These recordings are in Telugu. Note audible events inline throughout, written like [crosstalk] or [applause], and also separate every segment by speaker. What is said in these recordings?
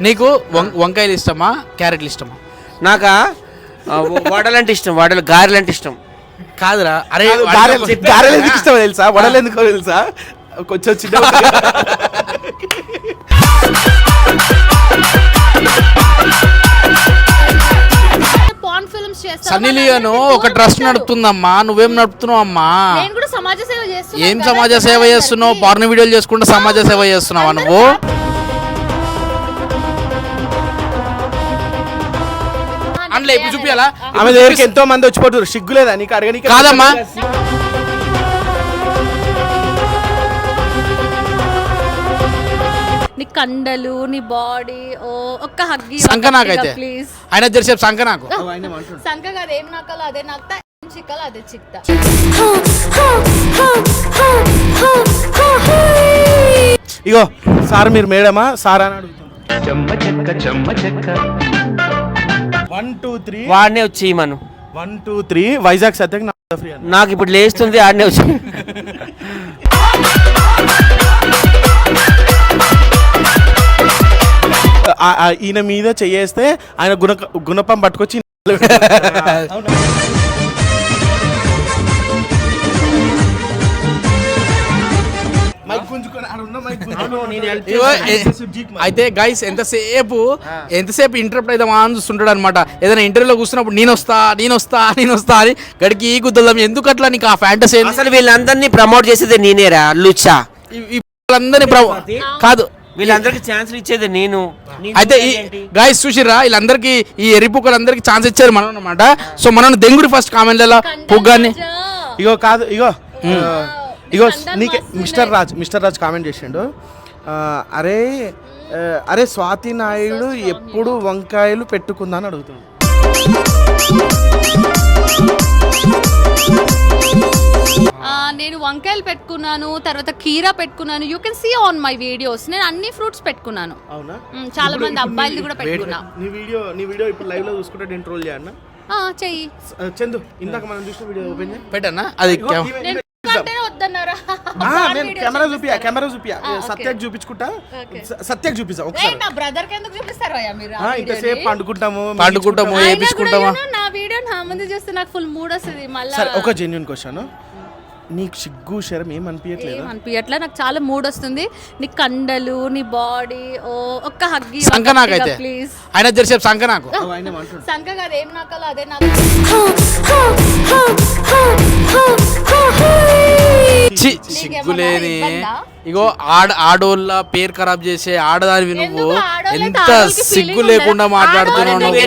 Speaker 1: నీకు వం- వంకాయలు ఇష్టమా? క్యారెట్లు ఇష్టమా?
Speaker 2: నాకా? వడలంటే ఇష్టం. వడలు గారెలంటే ఇష్టం.
Speaker 1: కాదురా. అరే
Speaker 3: గారెలు గారెలు ఎందుకు ఇష్టమో తెలుసా? వడలు ఎందుకో తెలుసా? కొంచెం చిన్న
Speaker 4: పాన్ ఫిల్మ్స్ చేస్తా
Speaker 1: సన్నీ లియోన్ ఒక ట్రస్ట్ నడుపుతుందమ్మా. నువ్వేం నడుపుతున్నావు అమ్మా?
Speaker 4: నేను కూడా సమాజ సేవ చేస్తున్నా
Speaker 1: ఏం సమాజ సేవ. చేస్తున్నావు? పార్న వీడియోలు చేసుకుంటూ సమాజ సేవ చేస్తున్నావా నువ్వు? అందులో ఇప్పుడు చూపియాలా?
Speaker 3: ఆమె దగ్గరికి ఎంతో మంది వచ్చిపోతారు సిగ్గులేదా నీకు అడగనీకి
Speaker 1: కాదమ్మా.
Speaker 4: నీ కండలు నీ బాడీ ఓ ఒక్క హగ్గి
Speaker 1: సంక నాకైతే.
Speaker 4: ప్లీజ్
Speaker 1: ఆయన జరిసేపు సంక నాకు.
Speaker 4: సంక కాదు ఏం నాకాలో అదే నాకుతా ఏం చిక్కాలో అదే చిక్తా.
Speaker 3: ఇగో సార్ మీరు మేడమా? సార్ అని అడుగుతాను వన్ టూ త్రీ
Speaker 2: వాడినే వచ్చి మనం
Speaker 3: వన్ టూ త్రీ వైజాగ్ సత్యకి నా ఫ్రీ అన్న.
Speaker 2: నాకు ఇప్పుడు లేస్తుంది ఆడనే వచ్చి.
Speaker 3: ఆ- ఆ ఈయన మీద చెయ్యేస్తే ఆయన గుణ గుణపం పట్టుకొచ్చి [laughs]
Speaker 1: అయితే గైస్ ఎంతసేపు ఎంతసేపు ఇంటరప్ట్ అయితే అని చూస్తుంటాడు అనమాట ఏదైనా ఇంటర్వ్యూలో కూర్చున్నప్పుడు నేను వస్తా నేను వస్తా నేను వస్తా అని గడికి ఈ గుద్దలం. ఎందుకు అట్లా నీకు ఆ ఫ్యాంటసీ
Speaker 2: అసలు వీళ్ళందరినీ ప్రమోట్ చేసేది నేనేరా లుచ్చా.
Speaker 1: వాళ్ళందరినీ ప్ర- కాదు.
Speaker 2: వీళ్ళందరికీ ఛాన్స్ ఇచ్చేది నేను.
Speaker 1: అయితే ఈ? గాయస్ చూసిర్రా? వీళ్ళందరికీ ఈ ఎర్రిపుక్కలందరికీ ఛాన్స్ ఇచ్చారు మనం అనమాట సో మనం దెంగుడి ఫస్ట్ కామెంట్లలో పుగ్గాన్ని
Speaker 3: ఇగో కాదు ఇగో. ఇగో నీకే. Mister Raj mister Raj comment చేసిండు. అరే అరే స్వాతి నాయుడు ఎప్పుడు వంకాయలు పెట్టుకుందా అని అడుగుతాడు
Speaker 4: ఆ, నేను వంకాయలు పెట్టుకున్నాను తర్వాత కీరా పెట్టుకున్నాను. You can see on my videos నేను అన్ని ఫ్రూట్స్ పెట్టుకున్నాను. చాలా మంది అబ్బాయిలు కూడా పెట్టుకున్నా.
Speaker 3: నీ వీడియో నీ వీడియో ఇప్పుడు లైవ్లో చూసుకుంటే నేను ట్రోల్ చేయన్నా
Speaker 4: ఆ, చెయ్యి.
Speaker 3: చందు ఇందాక మనం చూసిన వీడియో ఓపెన్
Speaker 1: అది
Speaker 4: నేను
Speaker 3: కెమెరా చూపియా కెమెరా చూపియా సత్యకి చూపించుకుంటా సత్యకి చూపిస్తా
Speaker 4: ఏయ్,
Speaker 3: ఒకసారి
Speaker 4: నా బ్రదర్కి ఎందుకు చూపిస్తారు అయ్యా మీరు
Speaker 3: పండుకుంటాము
Speaker 1: పండుకుంటాము వేపించుకుంటామా
Speaker 4: know, నా వీడియో నా ముందు చూస్తే నాకు ఫుల్ మూడ్ వస్తుంది మళ్ళీ
Speaker 3: సరే ఒక జెన్యున్ క్వశ్చన్ నీకు సిగ్గు శరం ఏం అనిపించట్లేదు
Speaker 4: అనిపించట్లా నాకు చాలా మూడ్ వస్తుంది నీ కండలు నీ బాడీ ఓ ఒక్క హగ్గి
Speaker 1: సంక నాకైతే
Speaker 4: ప్లీజ్
Speaker 1: ఆయన జరిసేపు సంక నాకు
Speaker 4: సంక కాదు ఏం నాకాలో అదే నాకు
Speaker 1: చి సిగ్గులేని? ఇగో ఆడ ఆడోళ్ళ పేరు ఖరాబ్ చేసే ఆడదానివి నువ్వు ఎంత సిగ్గు లేకుండా? మాట్లాడుతున్నావు నువ్వు.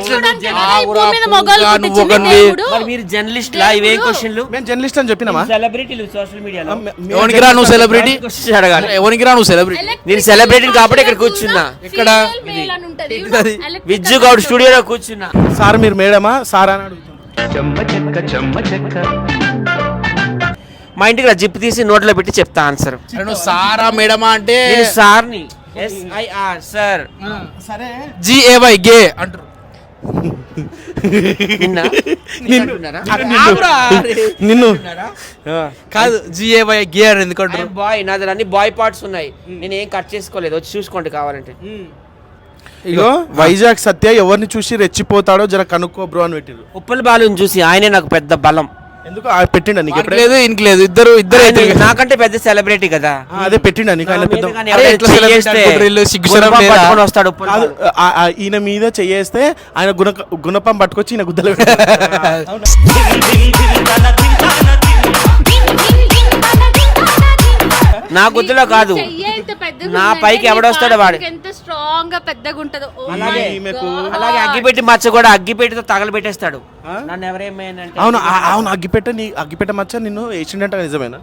Speaker 2: మరి మీరు జర్నలిస్ట్ లా ఇవేం క్వశ్చన్లు?
Speaker 3: మేము జర్నలిస్ట్ అని చెప్పినామా?
Speaker 2: సెలబ్రిటీలు సోషల్ మీడియాలో
Speaker 1: ఎవరికి రా నువ్వు సెలబ్రిటీ
Speaker 2: అడగాలి?
Speaker 1: నువ్వు సెలబ్రిటీ
Speaker 2: నేను సెలబ్రిటీని కాబట్టి ఇక్కడ కూర్చున్నా?
Speaker 4: Electrical
Speaker 2: విజ్జు గౌడ్ స్టూడియోలో కూర్చున్నా.
Speaker 3: సార్ మీరు మేడమా? సార్ అని అడుగుతాను
Speaker 2: మా ఇంటికి జిప్ తీసి నోట్లో పెట్టి చెప్తా ఆన్సర్
Speaker 1: నువ్వు సారా మేడమా అంటే?
Speaker 2: నేను సార్ని. SIR sir.
Speaker 3: సరే
Speaker 1: జిఏవై గే అంటారు
Speaker 2: నిన్న?
Speaker 1: కాదు జిఏవై గే అని ఎందుకు అంటారు
Speaker 2: బాయ్ నా దగ్గర అన్ని బాయ్ పార్ట్స్ ఉన్నాయి. నేను ఏం కట్ చేసుకోలేదు వచ్చి చూసుకోండి కావాలంటే.
Speaker 3: ఇగో వైజాగ్ సత్య ఎవరిని చూసి రెచ్చిపోతాడో జర కనుక్కో బ్రో అని పెట్టిరు
Speaker 2: ఉప్పల్ బాలుని చూసి ఆయనే నాకు పెద్ద బలం.
Speaker 3: ఎందుకు? ఆ పెట్టిండ నీకు
Speaker 1: వానికి
Speaker 3: ఎప్పుడే
Speaker 1: లేదు ఇంక లేదు. ఇద్దరు ఇద్దరు.
Speaker 2: నాకంటే పెద్ద సెలబ్రిటీ కదా.
Speaker 3: అదే పెట్టిండ నీకు? ఆయన పెద్ద
Speaker 2: వస్తాడు
Speaker 3: ఈయన మీద చెయ్యేస్తే ఆయన గుణ గుణపం పట్టుకొచ్చి ఈయన గుద్దలు [laughs]
Speaker 2: నా గుద్దులో కాదు. నా పైకి ఎవడొస్తాడో వాడు.
Speaker 4: ఎంత స్ట్రాంగ్గా పెద్దగా ఉంటుందో Oh
Speaker 2: అలాగే. అగ్గిపెట్టి మచ్చ కూడా అగ్గిపెట్టితో తగలబెట్టేస్తాడు. నన్ను ఎవరేమైందంటే
Speaker 3: అవును ఆ- అవును అగ్గిపెట్ట నీ అగ్గిపెట్ట మచ్చ నిన్ను వేసిండంట నిజమేనా?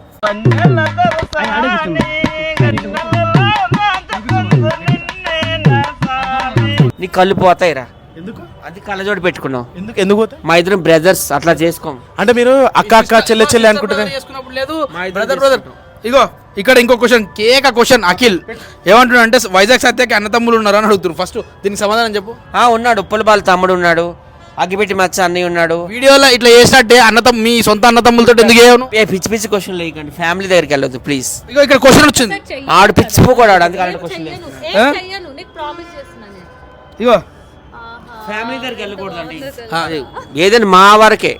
Speaker 2: నీ కళ్ళు పోతాయిరా.
Speaker 3: ఎందుకు?
Speaker 2: అది కళ్ళజోడు పెట్టుకున్నావు.
Speaker 3: ఎందుకు? ఎందుకు పోతే
Speaker 2: మా ఇద్దరం బ్రదర్స్ అట్లా చేసుకోం.
Speaker 3: అంటే మీరు అక్క అక్క చెల్లె చెల్లె
Speaker 1: చేసుకున్నప్పుడు లేదు
Speaker 2: ఇద్దరు
Speaker 1: బ్రదర్ బ్రదర్ ఇగో ఇక్కడ ఇంకో క్వశ్చన్ కేక క్వశ్చన్ అఖిల్. ఏమంటున్నా అంటే వైజాగ్ సత్యకి అన్నతమ్ములు ఉన్నారు అని అడుగుతారు ఫస్ట్ దీనికి సమాధానం చెప్పు.
Speaker 2: ఆ ఉన్నాడు. ఉప్పల బాలు తమ్ముడు ఉన్నాడు. అగ్గిపెట్టి మచ్చ అన్నయ్య ఉన్నాడు.
Speaker 1: వీడియోలో ఇట్లా చేసినట్టే అన్నతమ్ మీ సొంత అన్నతమ్ములతో ఎందుకు చేయను?
Speaker 2: ఏ పిచ్చి పిచ్చి క్వశ్చన్ లేకండి ఫ్యామిలీ దగ్గరికి వెళ్ళొద్దు ప్లీజ్
Speaker 1: ఇగో ఇక్కడ క్వశ్చన్ వచ్చింది.
Speaker 2: ఆడు పిచ్చి పూ కూడా ఆడు అందుకే
Speaker 4: నేను
Speaker 2: అలాంటి క్వశ్చన్. లేదు
Speaker 4: ఏం
Speaker 1: ఆ?
Speaker 4: చెయ్యను? నీకు ప్రామిస్ చేస్తున్నాను నేను.
Speaker 3: ఇగో.
Speaker 2: ఫ్యామిలీ దగ్గరికి వెళ్ళకూడదండి
Speaker 1: ఆ,
Speaker 2: ఏదైనా మా వరకే.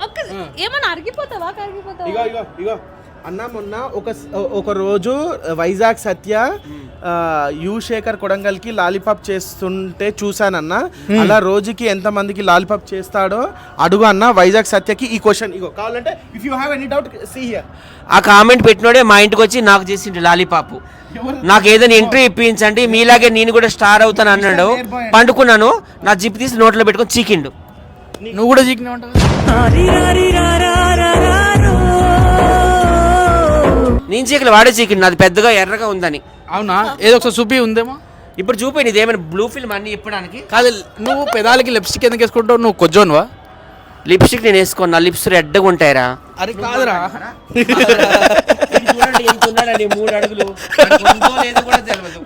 Speaker 4: ఏమన్నా అరిగిపోతావా?
Speaker 3: ఇగో ఇగో ఇగో. అన్న మొన్న ఒక ఒక రోజు వైజాగ్ సత్య ఆ, యు శేఖర్ కొడంగల్కి లాలీపాప్ చేస్తుంటే చూశానన్న. అలా రోజుకి ఎంత మందికి లాలీపాప్ చేస్తాడో అడుగు అన్న వైజాగ్ సత్యకి ఈ క్వశ్చన్ ఇగో. కావాలంటే if you have any doubt see here
Speaker 2: ఆ కామెంట్ పెట్టినోడే మా ఇంటికి వచ్చి నాకు చేసిండు లాలీపాపు. నాకు ఏదైనా ఎంట్రీ ఇప్పించండి మీలాగే నేను కూడా స్టార్ అవుతాను అన్నాడు. పండుకున్నాను నా జిప్ తీసి నోట్లో పెట్టుకొని చీకిండు.
Speaker 1: నువ్వు కూడా చీకినా
Speaker 2: నేను చీకలు వాడే చీకిండు నాది పెద్దగా ఎర్రగా ఉందని.
Speaker 1: అవునా? ఏదో ఒకసారి చూపి ఉందేమో?
Speaker 2: ఇప్పుడు చూపి నీది ఏమైనా బ్లూ ఫిల్మ్ అన్ని ఇప్పడానికి?
Speaker 1: కాదు నువ్వు పెదాలకి లిప్స్టిక్ ఎందుకు వేసుకుంటావు? నువ్వు కొజ్జోనువా?
Speaker 2: లిప్స్టిక్ నేను వేసుకోను నా లిప్స్ రెడ్గా ఉంటాయిరా.
Speaker 1: అరే కాదురా.
Speaker 2: చూడండి ఎంత ఉన్నాడండి మూడు అడుగులు. వాడికి ఉందో లేదో కూడా తెలియదు.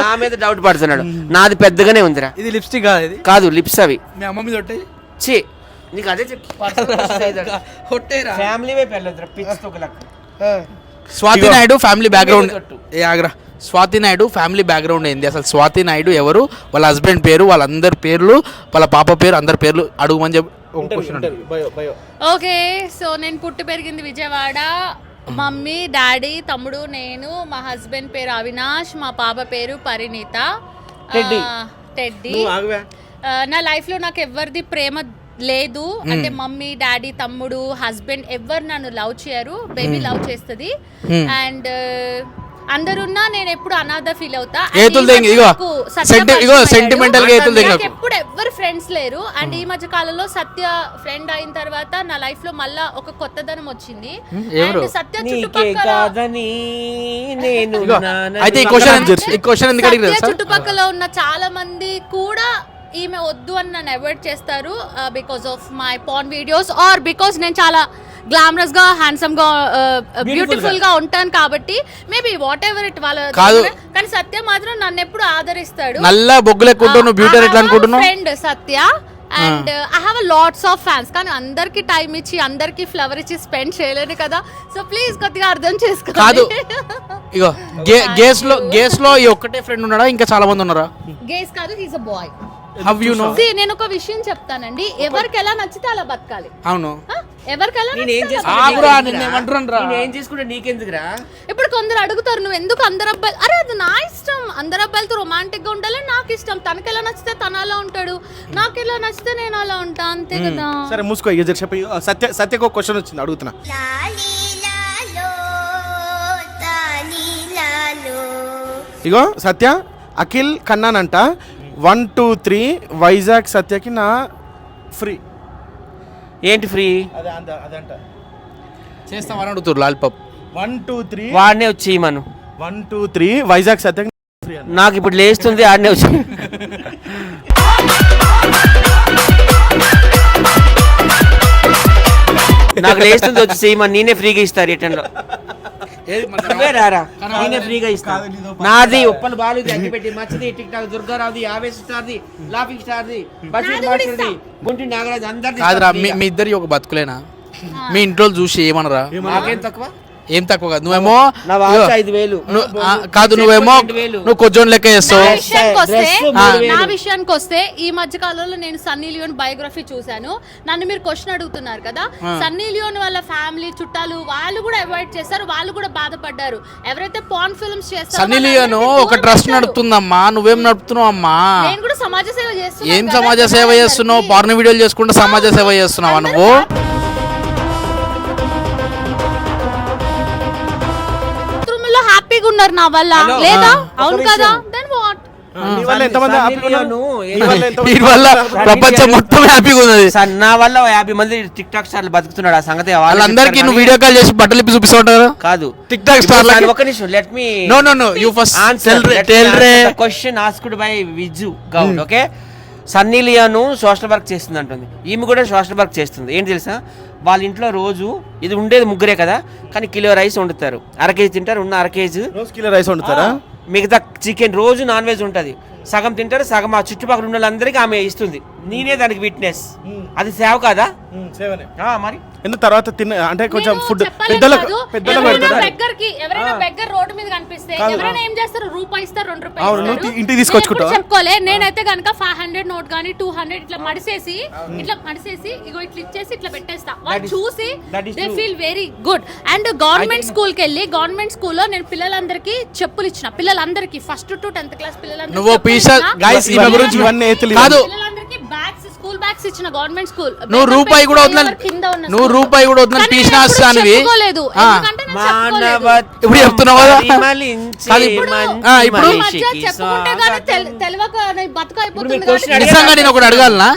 Speaker 2: నా మీద డౌట్ పడుతున్నాడు. నాది పెద్దగానే ఉందిరా.
Speaker 1: ఇది లిప్స్టిక్ కాదు ఇది?
Speaker 2: కాదు లిప్స్ అవి.
Speaker 1: మీ అమ్మ మీద ఒట్టే
Speaker 2: ఛీ నీకు అదే చెప్పి. ఫ్యామిలీ వైపు వెళ్ళొద్దురా పిచ్చి తొక్కలకు
Speaker 1: స్వాతి నాయుడు ఫ్యామిలీ బ్యాక్గ్రౌండ్. ఏ ఆగ్రా. స్వాతి నాయుడు ఫ్యామిలీ బ్యాక్గ్రౌండ్ ఏంది? అసలు స్వాతి నాయుడు ఎవరు? వాళ్ళ హస్బెండ్ పేరు వాళ్ళందరి పేర్లు వాళ్ళ పాప పేరు అందరి పేర్లు అడుగుమని చెప్పి. ఒక క్వశ్చన్
Speaker 4: ఓకే సో నేను పుట్టి పెరిగింది విజయవాడ. మమ్మీ డాడీ తమ్ముడు నేను మా హస్బెండ్ పేరు అవినాష్ మా పాప పేరు పరిణీత.
Speaker 2: టెడ్డీ.
Speaker 4: నా లైఫ్లో నాకు ఎవరిది ప్రేమ లేదు. అంటే మమ్మీ డాడీ తమ్ముడు హస్బెండ్ ఎవరు నన్ను లవ్ చేయరు. బేబీ లవ్ చేస్తుంది. అండ్ అందరున్నా నేను ఎప్పుడు అనాథ ఫీల్ అవుతా. నాకు ఎప్పుడు ఎవ్వరు ఫ్రెండ్స్ లేరు. అండ్ ఈ మధ్య కాలంలో సత్య ఫ్రెండ్ అయిన తర్వాత నా లైఫ్లో మళ్ళా ఒక కొత్తదనం వచ్చింది.
Speaker 1: ఎవరు?
Speaker 4: అండ్ సత్య చుట్టుపక్కల ఉన్న చాలా మంది కూడా ఈమె వద్దు అని నన్ను అవాయిడ్ చేస్తారు uh, because of my porn videos or because నేను చాలా గ్లామరస్గా హ్యాండ్సమ్గా బ్యూటిఫుల్గా. ఉంటాను కాబట్టి మేబీ వాట్ ఎవర్ ఇట్ వాళ్ళ
Speaker 1: కాదు.
Speaker 4: కానీ సత్య మాత్రం నన్ను ఎప్పుడు ఆదరిస్తాడు.
Speaker 1: నల్ల బొగ్గులు ఎక్కుంటావు నువ్వు బ్యూటీ ఎట్లా అనుకుంటున్నావు?
Speaker 4: Friend Satya and I have lots of fans కానీ అందరికి టైం ఇచ్చి అందరికి ఫ్లవర్ ఇచ్చి స్పెండ్ చేయలేను కదా. సో ప్లీజ్ కొద్దిగా అర్థం చేసుకో
Speaker 1: కాదు. ఇగో [laughs] గేస్లో గేస్లో ఈ ఒక్కటే ఫ్రెండ్ ఉన్నాడా? ఇంకా చాలా మంది ఉన్నారా?
Speaker 4: గేస్ కాదు he's a boy
Speaker 1: how you know
Speaker 4: నేను ఒక విషయం చెప్తానండి. ఎవరికి ఎలా నచ్చితే అలా బతకాలి.
Speaker 1: అవును.
Speaker 4: ఆ? ఎవరికి ఎలా
Speaker 2: నేను ఏం
Speaker 4: నచ్చితే
Speaker 1: ఆగురా నిన్ను ఏమంటున్నాను రా
Speaker 2: నేను ఏం చేసుకుంటే నీకెందుకురా?
Speaker 4: ఇప్పుడు కొందరు అడుగుతారు నువ్వు ఎందుకు అందరు అబ్బాయిలు అరే అది నా ఇష్టం. అందరు అబ్బాయిలతో రొమాంటిక్గా ఉండాలని నాకు ఇష్టం. తనకి ఎలా నచ్చితే తను అలా ఉంటాడు. నాకు ఎలా నచ్చితే నేను అలా ఉంటా అంతే కదా.
Speaker 3: సరే మూసుకో ఇక జర చెప్పి. సత్య సత్యకు ఒక క్వశ్చన్ వచ్చింది అడుగుతున్నా. ఇగో సత్య అఖిల్ కన్నానంట వన్ టూ త్రీ వైజాగ్ సత్యకి నా ఫ్రీ.
Speaker 2: ఏంటి ఫ్రీ?
Speaker 3: అదే అదంట.
Speaker 1: చేస్తామని అడుగుతారు లాలిపాప్.
Speaker 3: One two three.
Speaker 2: వాడినే వచ్చి మనం
Speaker 3: వన్ టూ త్రీ వైజాగ్ సత్యకి ఫ్రీ
Speaker 2: నాకు ఇప్పుడు లేస్తుంది ఆడనే వచ్చి. నాకు లేస్తుంది వచ్చి చేయమని నేనే ఫ్రీగా ఇస్తా రిటర్న్లో నువ్వే రారా? నేనే ఫ్రీగా ఇస్తా నాది ఉప్పల్ బాలుది అగ్గిపెట్టి [laughs] మచ్చది టిక్ టాక్ దుర్గారావుది ఆవేశ స్టార్ది లాఫింగ్ స్టార్ది బషీర్ మాస్టర్ది గుంటి నాగరాజ్ అందరిది
Speaker 1: కాదురా మీ ఇద్దరి ఒక బతుకులేనా? మీ ఇంట్లో చూసి ఏమనరా?
Speaker 2: నాకేం తక్కువ?
Speaker 1: ఏం తక్కువ కాదు. నువ్వేమో కాదు నువ్వేమో. నువ్వు కొంచెం లెక్క చేస్తావు.
Speaker 4: నా విషయానికి వస్తే ఈ మధ్య కాలంలో నేను సన్నీ లియోన్ బయోగ్రఫీ చూశాను. నన్ను మీరు క్వశ్చన్ అడుగుతున్నారు కదా? సన్నీ లియోన్ వాళ్ళ ఫ్యామిలీ చుట్టాలు వాళ్ళు కూడా అవాయిడ్ చేస్తారు వాళ్ళు కూడా బాధపడ్డారు. ఎవరైతే పాన్ ఫిల్మ్స్ చేస్తారో
Speaker 1: సన్నీ లియోను ఒక ట్రస్ట్. నడుపుతుందమ్మా. నువ్వేం నడుపుతున్నావు అమ్మా?
Speaker 4: నేను కూడా సమాజ సేవ చేస్తున్నాను
Speaker 1: ఏం సమాజ సేవ. చేస్తున్నావు? పార్న వీడియోలు చేసుకుంటూ సమాజ సేవ చేస్తున్నావా నువ్వు?
Speaker 4: హ్యాపీగా ఉన్నారు నా వల్ల. లేదా?
Speaker 3: ఆ,
Speaker 4: అవును కదా. దెన్ వాట్
Speaker 3: నీ వల్ల ఎంతమంది
Speaker 2: సన్నీ
Speaker 3: happy ఉన్నారు?
Speaker 2: లియోను
Speaker 3: నీ వల్ల ఎంతమంది
Speaker 1: వీటి ప్రపంచం మొత్తం హ్యాపీగా ఉన్నది.
Speaker 2: సార్ నా వల్ల యాభై మంది టిక్ టాక్ స్టార్లు బతుకుతున్నాడు. ఆ సంగతి వాళ్ళే
Speaker 1: వాళ్ళందరికీ నువ్వు వీడియో కాల్ చేసి బట్టలు ఇప్పి చూపిస్తా ఉంటారు
Speaker 2: కాదు.
Speaker 1: టిక్ టాక్ స్టార్
Speaker 2: సార్ ఒక నిమిషం let me
Speaker 1: no no no you first tell ray tell ray
Speaker 2: question asked by Viju Goud okay Sunny Leone social work చేస్తుంది అంటుంది ఈమె కూడా సోషల్ వర్క్ చేస్తుంది. ఏంటి తెలుసా? వాళ్ళ ఇంట్లో రోజు ఇది ఉండేది ముగ్గురే కదా కానీ కిలో రైస్ వండుతారు. అర కేజీ తింటారు ఉన్న అర కేజీ.
Speaker 3: రోజు కిలో రైస్ వండుతారా?
Speaker 2: మిగతా చికెన్ రోజు నాన్ వెజ్ ఉంటుంది. సగం తింటారు సగం ఆ చుట్టుపక్కల ఉన్న వాళ్ళందరికీ ఆమె ఇస్తుంది. నేనే దానికి విట్నెస్ అది సేవ కాదా?
Speaker 3: సేవనే.
Speaker 2: ఆ, మరి?
Speaker 3: ఎందుకు తర్వాత తిన్న అంటే కొంచెం ఫుడ్ పెద్దలకు పెద్దలకు
Speaker 4: ఎవరైనా
Speaker 3: పెడతారా?
Speaker 4: beggar కి ఎవరైనా బెగ్గర్ రోడ్డు మీద కనిపిస్తే ఎవరైనా ఏం చేస్తారు? రూపాయి ఇస్తారు రెండు రూపాయలు
Speaker 3: ఇంటికి
Speaker 4: ఎప్పుడు చెప్పుకోలే. నేనైతే కనుక ఫైవ్ హండ్రెడ్ నోట్ కానీ టూ హండ్రెడ్ ఇట్లా మడిసేసి ఇట్లా మడిసేసి ఇగో ఇట్లా ఇచ్చేసి ఇట్లా పెట్టేస్తా. వాళ్ళు చూసి they. Feel very good and government స్కూల్కి వెళ్ళి గవర్నమెంట్ స్కూల్లో నేను పిల్లలందరికీ చెప్పులు ఇచ్చిన. పిల్లలందరికీ ఫస్ట్ టు టెన్త్ క్లాస్ పిల్లలందరికీ
Speaker 1: నువ్వు పీసా. గైస్
Speaker 3: ఇవన్నీ-
Speaker 1: గురించి
Speaker 3: ఇవన్నీ ఎత్తులు
Speaker 1: కాదు.
Speaker 4: పిల్లలందరికీ బ్యాగ్స్ స్కూల్ బ్యాగ్స్ ఇచ్చిన గవర్నమెంట్ స్కూల్
Speaker 1: నువ్వు రూపాయి కూడా వద్దని
Speaker 4: ఉన్న
Speaker 1: నువ్వు. రూపాయి కూడా వద్దని
Speaker 4: కానీ
Speaker 1: పీసిన
Speaker 4: నేను ఎప్పుడూ
Speaker 1: వస్తానివి.
Speaker 4: చెప్పుకోలేదు.
Speaker 1: ఆ.
Speaker 4: ఎందుకంటే నేను చెప్పుకోలేదు.
Speaker 2: మానవత్వం
Speaker 1: ఇప్పుడు చెప్తున్నావు కదా? ఇప్పుడు- నిజంగా నేను ఒకటి అడగాలనా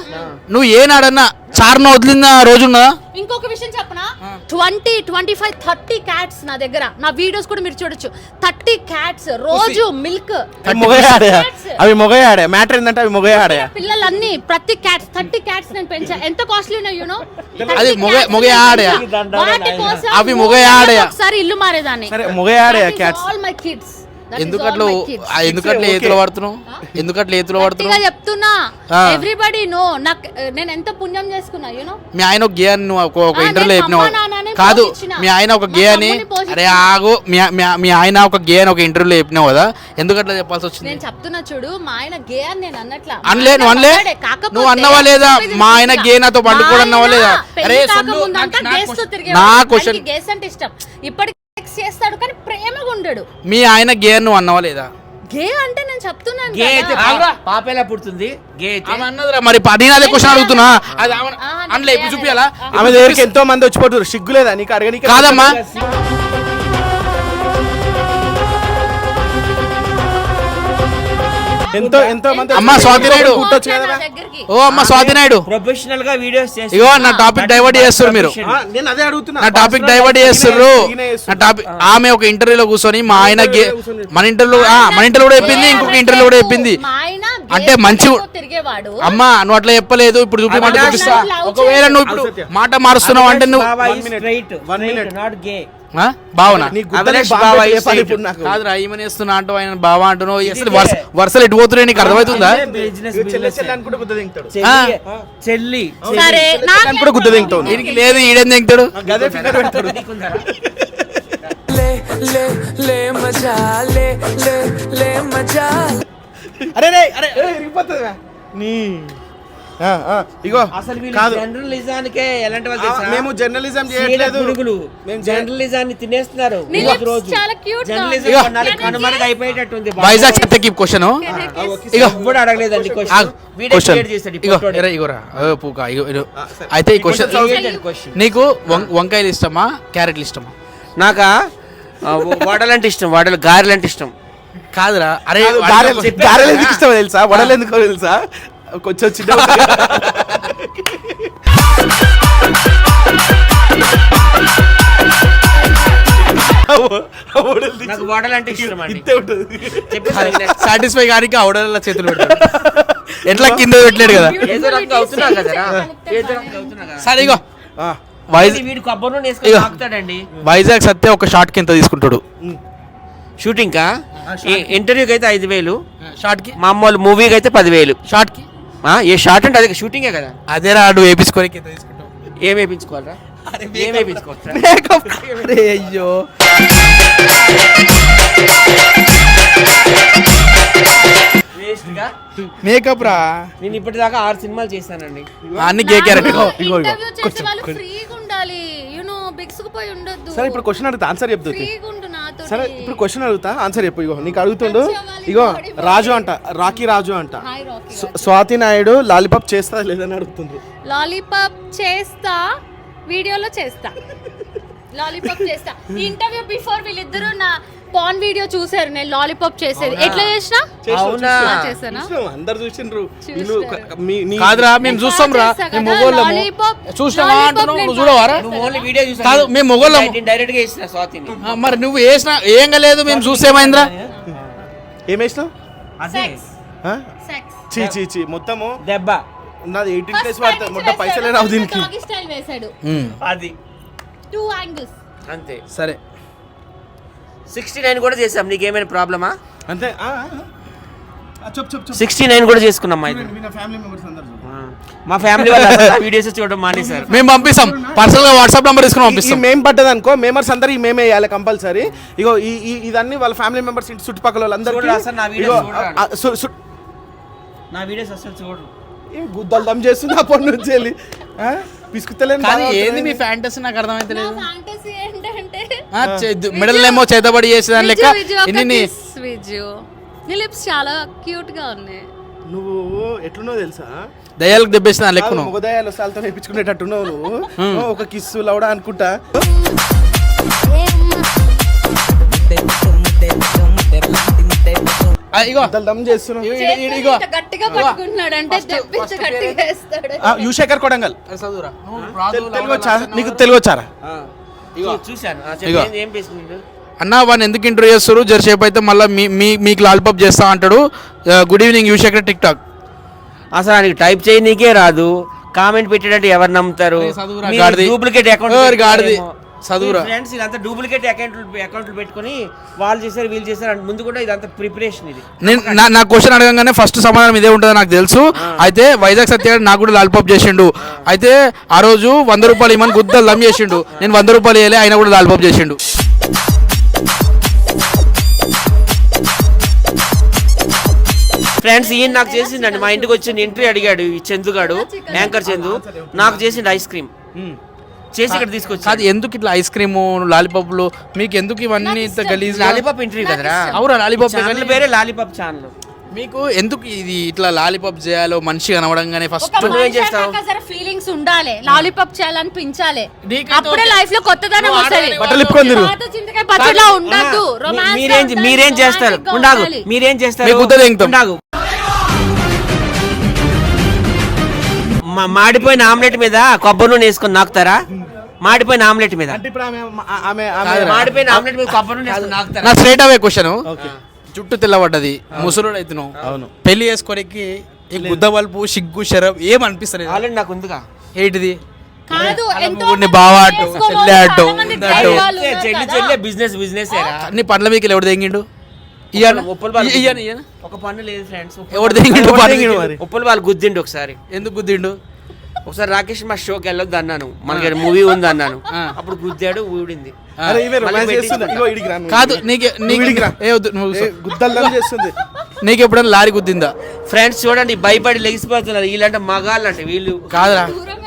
Speaker 1: నువ్వు ఏనాడన్నా చార్న వదిలిన రోజున్నదా
Speaker 4: ఇంకొక విషయం చెప్పనా? Twenty twenty five thirty cats నా దగ్గర. నా వీడియోస్ కూడా మీరు చూడొచ్చు. థర్టీ క్యాట్స్ రోజు మిల్క్.
Speaker 3: అవి మొగయాడే అవి మొగయాడే మ్యాటర్ ఏంటంటే అవి మొగయాడే
Speaker 4: పిల్లలన్నీ ప్రతి క్యాట్స్ థర్టీ క్యాట్స్ నేను పెంచా. ఎంత కాస్ట్లీ ఉన్నాయి యూనో
Speaker 1: అది మొగ- మొగ ఆడే.
Speaker 4: వాటి కోసం
Speaker 1: అవి
Speaker 4: మూడు
Speaker 1: మొగ
Speaker 4: నెలలకు
Speaker 1: ఆడే.
Speaker 4: ఒకసారి ఇల్లు మారేదాన్ని.
Speaker 3: సరే మొగయాడే క్యాట్స్?
Speaker 4: ఆల్ మై కిడ్స్
Speaker 1: ఎందుకట్లా ఏతులు పడుతున్నావు ఎందుకట్లా ఏతులు పడుతున్నావు
Speaker 4: చెప్తున్నా. ఎవ్రీబడి నో నాకు నేను ఎంత పుణ్యం చేసుకున్నా యూనో
Speaker 1: మీ ఆయన ఒక గే అని నువ్వు ఒక ఇంటర్వ్యూలో చెప్పినావు? కాదు. మీ ఆయన ఒక గే అని. అరే ఆగు. మీ ఆయన ఒక గే అని ఒక ఇంటర్వ్యూలో చెప్పినావు కదా? ఎందుకట్లా చెప్పాల్సి వచ్చింది?
Speaker 4: నేను చెప్తున్నా చూడు మా ఆయన గే అని నేను అన్నట్లా.
Speaker 1: అనలే నువ్వు అనలే. నువ్వు అన్నవా లేదా? మా ఆయన గే నాతో
Speaker 4: మా
Speaker 1: పండుకోడు అన్నవా లేదా? అరే నా క్వశ్చన్-
Speaker 4: ఇష్టం. ఇప్పటికి సెక్స్ చేస్తాడు కానీ ప్రేమగా ఉండడు.
Speaker 1: మీ ఆయన గే అని నువ్వు అన్నవా లేదా?
Speaker 4: గే అంటే నేను చెప్తున్నాను
Speaker 2: గే అయితే
Speaker 4: కదా.
Speaker 1: ఆగురా.
Speaker 2: పా- పాప ఎలా పుడుతుంది? గే అయితే.
Speaker 1: ఆమె అన్నదిరా మరి ప- నేను అదే క్వశ్చన్ అడుగుతున్నా అది ఆమె- అనలే ఇప్పుడు చూపియాలా?
Speaker 3: ఆమె దగ్గరికి ఎంతో మంది వచ్చిపోతారు సిగ్గులేదా నీకు అడగనీకి
Speaker 1: కాదమ్మా.
Speaker 3: ఎంతో ఎంతో మంది
Speaker 1: అమ్మా, స్వాతి నాయుడు.
Speaker 3: కుట్టొచ్చు కదా
Speaker 1: ఓ అమ్మ స్వాతి నాయుడు.
Speaker 2: ప్రొఫెషనల్గా వీడియోస్
Speaker 1: ఇగో నా టాపిక్ డైవర్ట్ చేస్తారు మీరు.
Speaker 3: ఆ, నేను అదే అడుగుతున్నా.
Speaker 1: నా టాపిక్ డైవర్ట్ చేస్తారు నా టాపిక్ ఆమె ఒక ఇంటర్వ్యూలో కూర్చొని మా ఆయన మన ఇంటర్వ్యూలో ఆ, మన ఇంటర్వ్యూలో కూడా చెప్పింది ఇంకొక ఇంటర్వ్యూలో కూడా చెప్పింది.
Speaker 4: మా ఆయన
Speaker 1: అంటే మంచి- అమ్మా నువ్వు అట్లా చెప్పలేదు ఇప్పుడు చూపిమంటే
Speaker 2: అలా
Speaker 1: చూపిస్తా. ఒకవేళ నువ్వు ఇప్పుడు మాట మారుస్తున్నావు అంటే నువ్వు భావన. కాదురా ఈమెనేస్తున్నా అంటూ ఆయన బావ అంటున్నావు. వరుసలు ఎటు పోతున్నాయి నీకు అర్థమవుతుందా?
Speaker 3: చెల్లి కూడా
Speaker 1: లేదు ఈడేం దింగుతాడు
Speaker 3: అరే అరే అరే నీ ఇగో
Speaker 2: అసలు వీళ్ళు
Speaker 3: కాదు.
Speaker 2: జర్నలిజానికే ఎలాంటి వాళ్ళు?
Speaker 3: మేము జర్నలిజం చేయట్లేదు.
Speaker 2: పురుగులు.
Speaker 3: మేము జర్-
Speaker 2: జర్నలిజాన్ని తినేస్తున్నారు రోజు జర్నలిజం కనుమరుగు అయిపోయేటట్టుంది
Speaker 1: వైజాగ్ చెత్తకి క్వశ్చన్ ఇగో
Speaker 2: కూడా అడగలేదండి.
Speaker 1: అయితే ఈ క్వశ్చన్
Speaker 2: క్వశ్చన్
Speaker 1: నీకు వం- వంకాయలు ఇష్టమా? క్యారెట్లు ఇష్టమా?
Speaker 2: నాకా? ఆ, వడలంటే ఇష్టం. వడలు గారెలంటే ఇష్టం.
Speaker 1: కాదురా. అరే
Speaker 3: గారెలు గారెలు ఎందుకు ఇష్టమో తెలుసా? వడలు ఎందుకో తెలుసా? కొంచెం చిన్న
Speaker 2: నాకు వడలంటే ఇష్టం అండి.
Speaker 3: ఇంతే ఉంటుంది.
Speaker 2: చెప్పేసి
Speaker 1: సాటిస్ఫై కానీ ఆవిడల చేతులు పెడతాడు. ఎట్లా కింద పెట్టలేడు కదా?
Speaker 2: ఏదో రంగు అవుతున్నా కదరా ఏదో రంగు అవుతున్నా కదా.
Speaker 1: సరే ఇగో.
Speaker 3: ఆ,
Speaker 1: వైజాగ్
Speaker 2: వీడు కొబ్బరి నూనె వేసుకొని
Speaker 1: ఇగో.
Speaker 2: తాగుతాడండి?
Speaker 1: వైజాగ్ సత్య ఒక షార్ట్ కింద తీసుకుంటాడు.
Speaker 2: షూటింగ్ కా ఇంటర్వ్యూకి అయితే ఐదు వేలు.
Speaker 1: షార్ట్కి
Speaker 2: మామూలు మూవీకి అయితే పదివేలు. షార్ట్కి ఏ షార్ట్ అంటే అది షూటింగే కదా.
Speaker 1: అదే రా నువ్వు వేపించుకొని కింద
Speaker 2: ఏం
Speaker 1: అరే అయ్యో.
Speaker 2: వేస్ట్గా?
Speaker 1: మేకప్ రా.
Speaker 2: నేను ఇప్పటిదాకా ఆరు సినిమాలు చేశానండి.
Speaker 1: అన్ని గే క్యారెక్టర్
Speaker 3: సరే ఇప్పుడు క్వశ్చన్ అడుగుతా ఆన్సర్ చెప్తుంది సరే ఇప్పుడు క్వశ్చన్ అడుగుతా ఆన్సర్ చెప్పు ఇగో నీకు అడుగుతుండు ఇగో రాజు అంట రాకీ రాజు అంట. స్వాతి నాయుడు లాలీపాప్ చేస్తా లేదని అడుగుతుండ్రు.
Speaker 4: లాలీపాప్ చేస్తా వీడియోలో చేస్తా. [laughs] లాలీపాప్ చేస్తా. ఇంటర్వ్యూ బిఫోర్ వీళ్ళిద్దరూ నా పాన్ వీడియో చూసారు నేను లాలీపాప్ చేసేది. ఎట్లా చేసినా?
Speaker 2: అవునా?
Speaker 4: చేసానా.
Speaker 3: అందరు చూసిండ్రు
Speaker 1: కాదురా మేము చూస్తాం రా. మేము మొగోళ్ళము. చూసినావా అంటున్నావు? నువ్వు చూడవారా? కాదు, మేము మొగోళ్ళము.
Speaker 2: డైరెక్ట్గా వేసిన స్వాతిని.
Speaker 1: మరి నువ్వు వేసిన ఏం లేదు మేము చూసేమైందిరా?
Speaker 3: ఏం వేసినావు?
Speaker 2: అదే.
Speaker 3: చీ చీ చీ. మొత్తము
Speaker 2: దెబ్బ.
Speaker 3: నాది ఎయిటీన్ డేస్ పడుతుంది మొత్తం పైసలే రావు దీనికి.
Speaker 2: అది.
Speaker 4: టూ యాంగిల్స్
Speaker 2: అంతే.
Speaker 1: సరే.
Speaker 2: సిక్స్టీ నైన్ కూడా చేసాం. నీకేమైనా ప్రాబ్లమా?
Speaker 3: అంతే.
Speaker 2: సిక్స్టీ నైన్ కూడా చేసుకున్నాం మా
Speaker 3: మీ ఫ్యామిలీ మెంబర్స్ అందరు చెప్పు.
Speaker 2: ఆ. మా ఫ్యామిలీ వాళ్ళు వీడియోస్ చూడడం మానేశారు. [laughs]
Speaker 1: మేము పంపిస్తాం. పర్సనల్గా వాట్సాప్ నంబర్ తీసుకుని పంపిస్తాం.
Speaker 3: మేం పడ్డది అనుకో మేమర్స్ అందరు మేమే వేయాలి కంపల్సరీ. ఇగో ఈ ఈ- ఇదన్నీ వాళ్ళ ఫ్యామిలీ మెంబర్స్ ఇంటి చుట్టుపక్కల
Speaker 2: సార్ నా వీడియోస్
Speaker 3: ఇగో,
Speaker 2: చూడరా.
Speaker 3: ఆ, సు- సు-
Speaker 2: నా వీడియోస్ అసలు చూడరు
Speaker 3: ఏం గుద్దలు దమ్ చేస్తుంది పొన్ను నుంచి వెళ్ళి ఆ? పిసుకుతలేని
Speaker 1: ఏంది. మీ ఫ్యాంటసీ నాకు అర్థమైతే
Speaker 4: నా
Speaker 1: లేదు మిడల్ ఏమో చేతబడి చేసేదాని లెక్క. ఇన్ని
Speaker 4: నీ లిప్స్ చాలా క్యూట్గా ఉన్నాయి.
Speaker 3: నువ్వు ఎట్లున్నో తెలుసా?
Speaker 1: దయ్యాలకు దెబ్బేసిన లెక్క నువ్వు
Speaker 3: ముగదయాలు వస్తాలతో నేర్పించుకునేటట్టున్నావు నువ్వు. ఒక కిస్సు లవడా అనుకుంటా.
Speaker 1: ఇగో.
Speaker 3: దమ్
Speaker 4: గట్టిగా పట్టుకుంటున్నాడు అంటే గట్టిగా
Speaker 3: కొడంగల్. తెలుగు నీకు తెలుగు వచ్చారా
Speaker 2: చూశాను. ఏం-
Speaker 1: అన్న వాడిని ఎందుకు ఇంటర్వ్యూ చేస్తారు? జరసేపు అయితే మళ్ళీ మీ మీ మీకు లాల్పాప్ చేస్తా అంటాడు. గుడ్ ఈవినింగ్ యూషేఖర్ టిక్ టాక్
Speaker 2: అసలు ఆయనకి టైప్ చేయనీకే రాదు. కామెంట్ పెట్టేటట్టు ఎవరు నమ్ముతారు. డూప్లికేట్
Speaker 1: గాడిది. చదువురా.
Speaker 2: ఫ్రెండ్స్ ఇదంతా డూప్లికేట్ అకౌంట్లు అకౌంట్లు పెట్టుకొని వాళ్ళు చేశారు వీళ్ళు చేశారు అంటే ముందు కూడా ఇదంతా ప్రిపరేషన్ ఇది
Speaker 1: నేను నా- క్వశ్చన్ అడగంగానే ఫస్ట్ సమాధానం ఇదే ఉంటుందో నాకు తెలుసు అయితే వైజాగ్ సత్య నాకు కూడా లాల్పాప్ చేసిండు అయితే ఆ రోజు వంద రూపాయలు ఇమ్మని గుద్ద లమ్ చేసిండు నేను వంద రూపాయలు వేయలే ఆయన కూడా లాల్పాప్ చేసిండు
Speaker 2: ఫ్రెండ్స్ ఈయన నాకు చేసిండండి మా ఇంటికి వచ్చి ఎంట్రీ అడిగాడు ఈ చందుగాడు యాంకర్ చందు నాకు చేసిండు ఐస్ క్రీమ్ చేసి ఇక్కడ తీసుకొచ్చి
Speaker 1: కాదు ఎందుకు ఇట్లా ఐస్ క్రీము లాలీపాప్లు? మీకు ఎందుకు ఇవన్నీ ఇంత గలీజ్
Speaker 2: లాలీపాప్ ఇంటర్వ్యూ కదరా?
Speaker 1: అవురా లాలీపాప్
Speaker 2: ఛానల్ పేరే లాలీపాప్ ఛానల్.
Speaker 1: మీకు ఎందుకు ఇది ఇట్లా లాలీపాప్ చేయాలో మనిషి కనవడంగానే ఫస్ట్
Speaker 2: నువ్వేం
Speaker 4: మనిషి
Speaker 2: చేస్తావు?
Speaker 4: ఫీలింగ్స్ ఉండాలి. లాలీపాప్ చేయాలనిపించాలి అప్పుడే లైఫ్లో కొత్తదనం వస్తుంది.
Speaker 3: బట్టలు ఇప్పుకొని తిరుగు.
Speaker 4: పాత చింతకాయ పచ్చడిలా ఉండద్దు. రొమాన్స్
Speaker 2: మీరేం మీరేం చేస్తారు? ఉండాగు. మీరేం చేస్తారు?
Speaker 1: మీ గుద్ద తెంగుతాం.
Speaker 2: ఉండాగు. మా- మాడిపోయిన ఆమ్లెట్ మీద కొబ్బరి నూనె వేసుకొని నాకుతారా? మాడిపోయిన ఆమ్లెట్ మీద.
Speaker 3: అంటే ఇప్పుడు ఆమె ఆమె ఆమె
Speaker 2: మాడిపోయిన ఆమ్లెట్ మీద కొబ్బరి నూనె వేసుకొని నాకుతారా?
Speaker 1: నా స్ట్రైట్ అవే క్వశ్చన్. జుట్టు తెల్లబడ్డది ముసలుడు అవుతున్నావు
Speaker 3: అవును.
Speaker 1: పెళ్ళి చేసుకోనికి ఈ గుద్ద వలుపు సిగ్గు శరం ఏం అనిపిస్తలేదు.
Speaker 2: ఆల్రెడీ నాకు ఉందిగా.
Speaker 1: ఏంటిది?
Speaker 4: కాదు
Speaker 1: అలా
Speaker 4: ఎంతో
Speaker 1: ముగ్గురిని
Speaker 4: మంది
Speaker 1: బావ అటు,
Speaker 4: చేసుకోవాలి,
Speaker 1: చెల్లె అటు,
Speaker 4: చాలా మంది
Speaker 1: ఇది అటు.
Speaker 4: ధైర్యాలు ఉన్నారు
Speaker 2: చెల్లి
Speaker 4: కదా.
Speaker 2: చెల్లి బిజినెస్ బిజినెస్
Speaker 1: అన్ని పండ్ల మీకు ఎవడు తెంగిండు ఇయ్యను.
Speaker 2: ఉప్పల్ బాల్
Speaker 1: ఇయ్యను ఇయ్యను.
Speaker 2: ఒక పన్ను లేదు ఫ్రెండ్స్
Speaker 1: ఎవడు తెంగిండు పండ్ల?
Speaker 3: మరి?
Speaker 2: ఉప్పల్ వాళ్ళు గుద్దిండు ఒకసారి.
Speaker 1: ఎందుకు గుద్దిండు?
Speaker 2: ఒకసారి రాకేష్ మా షోకి వెళ్ళొద్దు అన్నాను. మనకి మూవీ ఉంది అన్నాను. అప్పుడు గుద్దాడు ఊడింది.
Speaker 1: కాదు నీకు [laughs]
Speaker 3: చేస్తుంది.
Speaker 1: నీకు ఎప్పుడైనా లారీ గుద్దిందా?
Speaker 2: ఫ్రెండ్స్ చూడండి భయపడి లెగిసిపోతున్నారు. వీళ్ళంటే మగాళ్ళు అంటే వీళ్ళు.
Speaker 1: కాదురా.
Speaker 4: దూరం